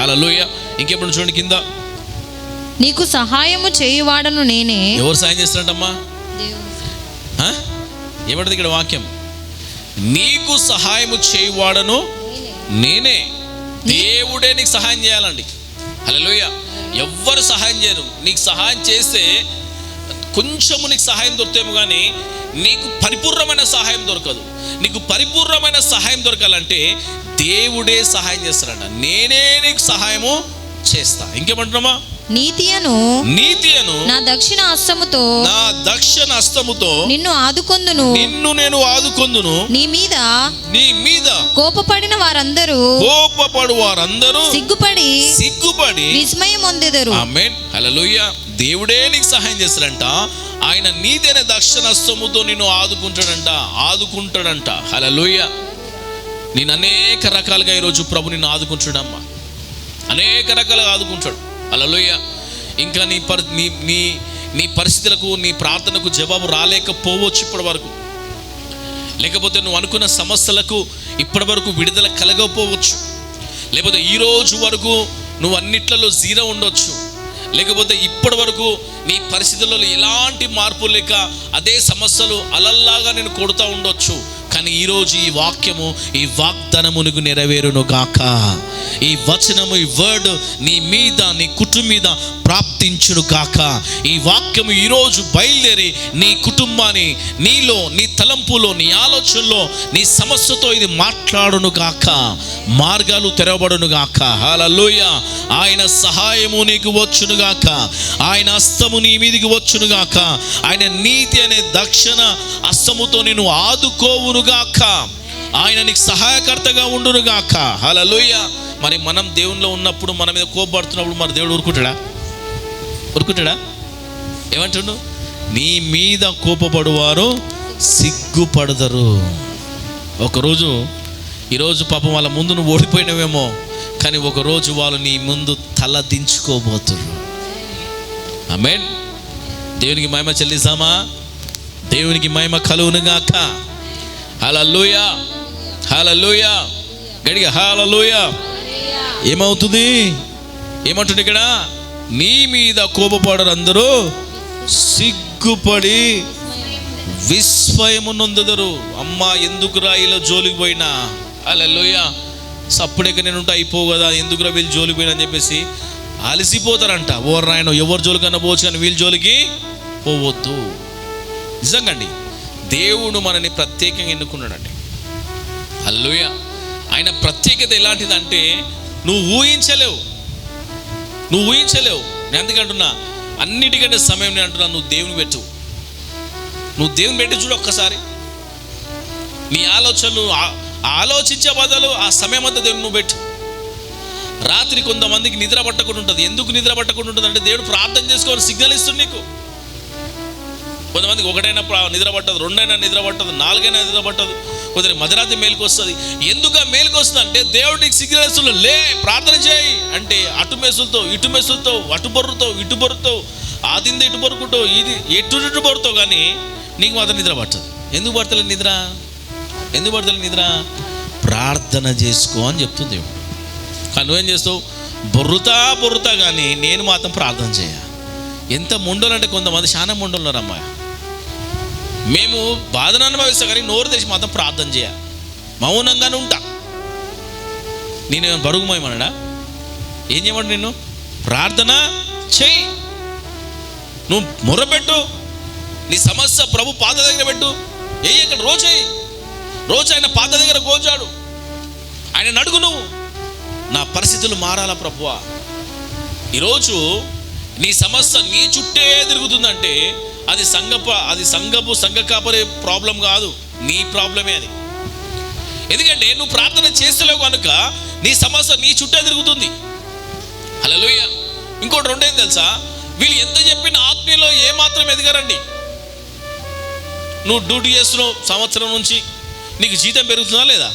హలోయ ఇంకెప్పుడు చూడండి కింద. నీకు సహాయము చేయువాడను నేనే. ఎవరు సాయం చేస్తారంటమ్మా? ఆ? ఏమంటది ఇక్కడ వాక్యం? నీకు సహాయము చేయువాడను నేనే. దేవుడే నీకు సహాయం చేయాలండి. హలోయ ఎవ్వరు సహాయం చేయరు. నీకు సహాయం చేస్తే కొంచెము నీకు సహాయం దొరుకుతేమో కానీ నీకు పరిపూర్ణమైన సహాయం దొరకదు. నీకు పరిపూర్ణమైన సహాయం దొరకాలంటే దేవుడే సహాయం చేస్తాడంట. నేనే నీకు సహాయము చేస్తా. ఇంకేమంటున్నామా? నీతియను నీతి అను నా దక్షిణ హస్తముతో నా దక్షిణ హస్తముతో నిన్ను ఆదుకొందును. నిన్ను నేను ఆదుకొందును. నీ మీద నీ మీద కోపపడిన వారందరూ కోపపడు వారందరూ సిగ్గుపడి సిగ్గుపడి విస్మయం పొందెదరు ఆమెన్. హల్లెలూయా. దేవుడే నీకు సహాయం చేస్తాడంట. ఆయన నీదైన దక్షిణస్తముతో నిన్ను ఆదుకుంటాడంట. ఆదుకుంటాడంట. హల్లెలూయా. నేను అనేక రకాలుగా ఈరోజు ప్రభు నిన్ను ఆదుకుంటాడమ్మా. అనేక రకాలుగా ఆదుకుంటాడు. అలా లూయ ఇంకా నీ పరి నీ నీ నీ పరిస్థితులకు నీ ప్రార్థనకు జవాబు రాలేకపోవచ్చు ఇప్పటి వరకు. లేకపోతే నువ్వు అనుకున్న సమస్యలకు ఇప్పటి వరకు విడుదల కలగకపోవచ్చు. లేకపోతే ఈరోజు వరకు నువ్వు అన్నిట్లలో జీరో ఉండొచ్చు. లేకపోతే ఇప్పటి వరకు నీ పరిస్థితులలో ఎలాంటి మార్పు లేక అదే సమస్యలు అలల్లాగా నేను కొడుతూ ఉండొచ్చు. కానీ ఈరోజు ఈ వాక్యము ఈ వాగ్దానమునకు నెరవేరును గాక. ఈ వచనము ఈ వర్డ్ నీ మీద నీ కుటుంబం మీద ప్రాప్తించును గాక. ఈ వాక్యము ఈరోజు బయలుదేరి నీ కుటుంబాన్ని నీలో నీ తలంపులో నీ ఆలోచనలో నీ సమస్యతో ఇది మాట్లాడును గాక. మార్గాలు తెరవబడును గాక. హాలలోయ ఆయన సహాయము నీకు వచ్చును గాక. ఆయన అస్తము నీ మీదికి వచ్చును గాక. ఆయన నీతి అనే దక్షిణ అస్తముతో నేను ఆదుకోవును గాక. ఆయన నీకు సహాయకర్తగా ఉండును అలా హల్లెలూయ. మరి మనం దేవునిలో ఉన్నప్పుడు మన మీద కోపడుతున్నప్పుడు మరి దేవుడు ఊరుకుంటాడా? ఊరుకుంటాడా? ఏమంటుండు? నీ మీద కోపపడువారు సిగ్గుపడదరు. ఒకరోజు ఈరోజు పాపం వాళ్ళ ముందు నువ్వు ఓడిపోయినవేమో కానీ ఒకరోజు వాళ్ళు నీ ముందు తల దించుకోబోతున్నారు ఆమేన్ దేవునికి మహిమ చెల్లిస్తామా? దేవునికి మహిమ కలువునుగాక హాలూయా హాలూయా గడిగ హాలూయా ఏమవుతుంది? ఏమంటుంది ఇక్కడ? నీ మీద కోపపడరు అందరూ సిగ్గుపడి విస్మయమునందరు అమ్మ ఎందుకురా ఇలా జోలికి పోయినా? అలెల్లోయ సప్పుడెక్క నేను ఉంటే అయిపో కదా ఎందుకురా వీళ్ళు జోలికి పోయినా అని చెప్పేసి అలసిపోతారంట. ఓర్ రాయన ఎవరు జోలికన్నా పోవచ్చు కానీ వీళ్ళు జోలికి పోవద్దు. నిజంగా అండి దేవుడు మనని ప్రత్యేకంగా ఎన్నుకున్నాడండి. అల్లుయ ఆయన ప్రత్యేకత ఎలాంటిదంటే నువ్వు ఊహించలేవు. నువ్వు ఊహించలేవు. నేను ఎందుకంటున్నా అన్నిటికంటే సమయం నేను అంటున్నా నువ్వు దేవుని పెట్టు. నువ్వు దేవుని పెట్టి చూడు ఒక్కసారి. నీ ఆలోచనలు ఆలోచించే బదులు ఆ సమయం అంతా దేవుని నువ్వు పెట్టు. రాత్రి కొంతమందికి నిద్ర పట్టకుండా ఉంటుంది. ఎందుకు నిద్ర పట్టకుండా ఉంటుంది అంటే దేవుడు ప్రార్థన చేసుకోవాలి సిగ్నల్ ఇస్తుంది నీకు. కొంతమందికి ఒకటైనప్పుడు ప్రా- నిద్ర పట్టదు రెండైనా నిద్ర పట్టదు నాలుగైనా నిద్ర పట్టదు కొందరికి మధ్యరాత్రి మేలుకు వస్తుంది ఎందుకు మేలుకు వస్తుంది అంటే దేవుడికి సిగ్నల్ లే ప్రార్థన చేయి అంటే అటు మెసులతో ఇటు మెసులతో అటు బొర్రుతో ఇటు బొర్రుతో ఆదింది ఇటు బొరుకుతో ఇది ఎటు ఇటు బొరుతో కానీ నీకు మాత్రం నిద్ర పట్టదు. ఎందుకు పడతలే నిద్ర? ఎందుకు పడతలే నిద్ర? ప్రార్థన చేసుకో అని చెప్తుంది దేవుడు. కానీ నువ్వేం చేస్తావు? బొర్రుతా బొర్రుతా కానీ నేను మాత్రం ప్రార్థన చేయ. ఎంత ముండలు అంటే కొంతమంది చాలా ముండలు ఉన్నారమ్మా మేము బాధను అనుభవిస్తాం కానీ నోరు తెచ్చి మాత్రం ప్రార్థన చేయ మౌనంగానే ఉంటా. నేను బరుగుమోయమనడా ఏం చేయమంట నిన్ను? ప్రార్థన చెయ్యి నువ్వు మొరపెట్టు. నీ సమస్య ప్రభు పాత దగ్గర పెట్టు. ఏ ఇక్కడ రోజు రోజు ఆయన పాత దగ్గర కోల్చాడు ఆయన నడుగు నువ్వు. నా పరిస్థితులు మారాలా ప్రభువా? ఈరోజు నీ సమస్య నీ చుట్టే తిరుగుతుందంటే అది సంగప అది సంఘపు సంఘ కాపరే ప్రాబ్లం కాదు. నీ ప్రాబ్లమే అది. ఎందుకంటే నువ్వు ప్రార్థన చేస్తలేవు కనుక నీ సమస్య నీ చుట్టే తిరుగుతుంది హలోయ ఇంకోటి రెండేం తెలుసా? వీళ్ళు ఎంత చెప్పిన ఆత్మీయలో ఏమాత్రం ఎదగరండి. నువ్వు డ్యూటీ చేస్తున్నావు సంవత్సరం నుంచి నీకు జీతం పెరుగుతుందా లేదా?